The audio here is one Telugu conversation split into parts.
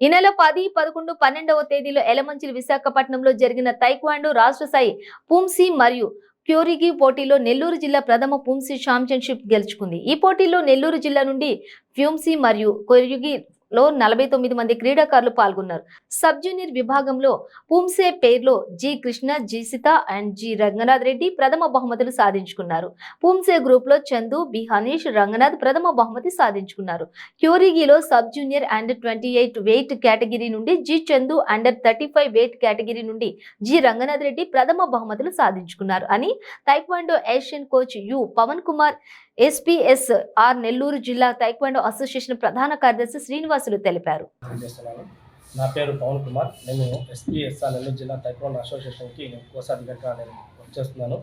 ఈ నెల పది పదకొండు పన్నెండవ తేదీలో ఎలమంచిలి విశాఖపట్నంలో జరిగిన తైక్వాండో రాష్ట్ర స్థాయి పుంసి మరియు క్యూరిగి పోటీలో నెల్లూరు జిల్లా ప్రథమ పుంసి ఛాంపియన్షిప్ గెలుచుకుంది. ఈ పోటీలో నెల్లూరు జిల్లా నుండి ఫ్యూమ్సి మరియు కొరియుగి లో నలభై తొమ్మిది మంది క్రీడాకారులు పాల్గొన్నారు. సబ్ జూనియర్ విభాగంలో పుంసే పేర్లో G Krishna G Sita and G Ranganath Reddy ప్రథమ బహుమతులు సాధించుకున్నారు. పుంసే గ్రూప్లో చందు బి హనీష్ రంగనాథ్ ప్రథమ బహుమతి సాధించుకున్నారు. క్యూరిగిలో sub junior under twenty eight weight category నుండి G Chandu under thirty five weight category నుండి జి రంగనాథ్ రెడ్డి ప్రథమ బహుమతులు సాధించుకున్నారు అని taekwondo Asian coach U Pavan Kumar SPS R Nellore జిల్లా తైక్వాండో అసోసియేషన్ ప్రధాన కార్యదర్శి శ్రీనివాసులు తెలిపారు. నా పేరు పవన్ కుమార్. నేను ఎస్పీఎస్ఆర్ నెల్లూరు జిల్లా తైక్వాండో అసోసియేషన్కి నేను కోశాధికారిగా నేను వచ్చేస్తున్నాను చేస్తున్నాను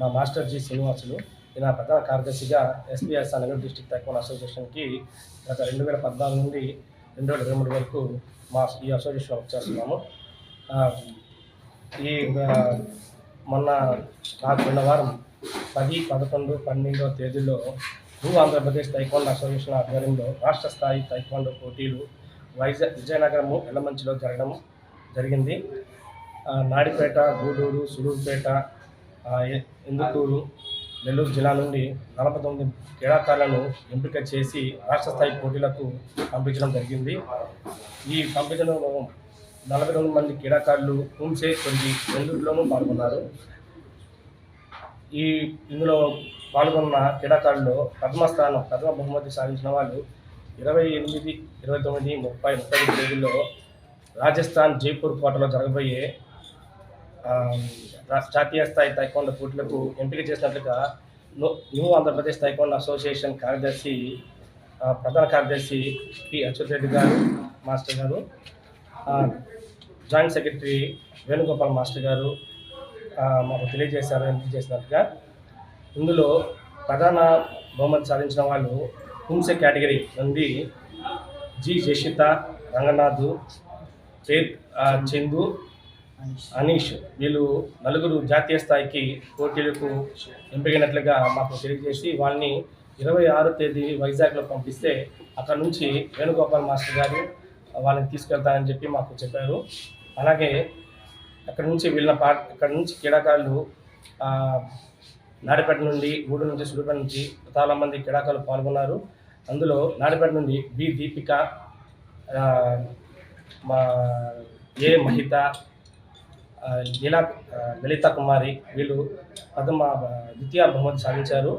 మా మాస్టర్ జి శ్రీనివాసులు. ఈయన ప్రధాన కార్యదర్శిగా ఎస్పీఎస్ఆర్ నెల్లూరు డిస్టిక్ తైక్వాండో అసోసియేషన్కి గత రెండు వేల పద్నాలుగు నుండి రెండు వేల ఇరవై మూడు వరకు మా ఈ అసోసియేషన్ వర్క్ చేస్తున్నాము. ఈ మొన్న నాకు రెండు వారం పది పదకొండు పన్నెండవ తేదీలో భూ ఆంధ్రప్రదేశ్ తైక్వాండో అసోసియేషన్ ఆధ్వర్యంలో రాష్ట్ర స్థాయి తైక్వాండో పోటీలు వైజాగ్ విజయనగరము ఎల్లమంచిలో జరగడం జరిగింది. నాడిపేట గూడూరు సుడూరుపేట ఎందుకూరు ఇందుకూరు నెల్లూరు జిల్లా నుండి నలభై తొమ్మిది క్రీడాకారులను ఎంపిక చేసి రాష్ట్ర స్థాయి పోటీలకు పంపించడం జరిగింది. ఈ పంపించడంలో నలభై తొమ్మిది మంది క్రీడాకారులు హుంసే కొన్ని నెల్లూరులోనూ పాల్గొన్నారు. ఈ ఇందులో పాల్గొన్న క్రీడాకారుల్లో ప్రథమ స్థానం ప్రథమ బహుమతి సాధించిన వాళ్ళు ఇరవై ఎనిమిది ఇరవై తొమ్మిది ముప్పై ముప్పై ఐదు తేదీల్లో రాజస్థాన్ జైపూర్ కోటలో జరగబోయే జాతీయ స్థాయి తైకోండ పోటీలకు ఎంపిక చేసినట్లుగా న్యూ ఆంధ్రప్రదేశ్ తైకోండ అసోసియేషన్ కార్యదర్శి ప్రధాన కార్యదర్శి పి అచ్యుత్ రెడ్డి గారు మాస్టర్ గారు జాయింట్ సెక్రటరీ వేణుగోపాల్ మాస్టర్ గారు మాకు తెలియజేశారు ఎంపిక చేసినట్టుగా. ఇందులో ప్రధాన బహుమతి సాధించిన వాళ్ళు హింస కేటగిరీ నుండి జి జషిత రంగనాథ్ చేత్ చందు అనీష్ వీళ్ళు నలుగురు జాతీయ స్థాయికి పోటీలకు ఎంపికైనట్లుగా మాకు తెలియజేసి వాళ్ళని ఇరవై ఆరో తేదీ వైజాగ్లో పంపిస్తే అక్కడ నుంచి వేణుగోపాల్ మాస్టర్ గారు వాళ్ళని తీసుకెళ్తానని చెప్పి మాకు చెప్పారు. అలాగే అక్కడ నుంచి వెళ్ళిన పా అక్కడ నుంచి క్రీడాకారులు నాడిపేట నుండి గూడు నుంచి సుడిపేట నుంచి చాలా మంది క్రీడాకారులు పాల్గొన్నారు. అందులో నాడిపేట నుండి బి దీపిక మా ఏ మహిత లీలా లలిత కుమారి వీళ్ళు ప్రథమ ద్వితీయ బహుమతి సాధించారు.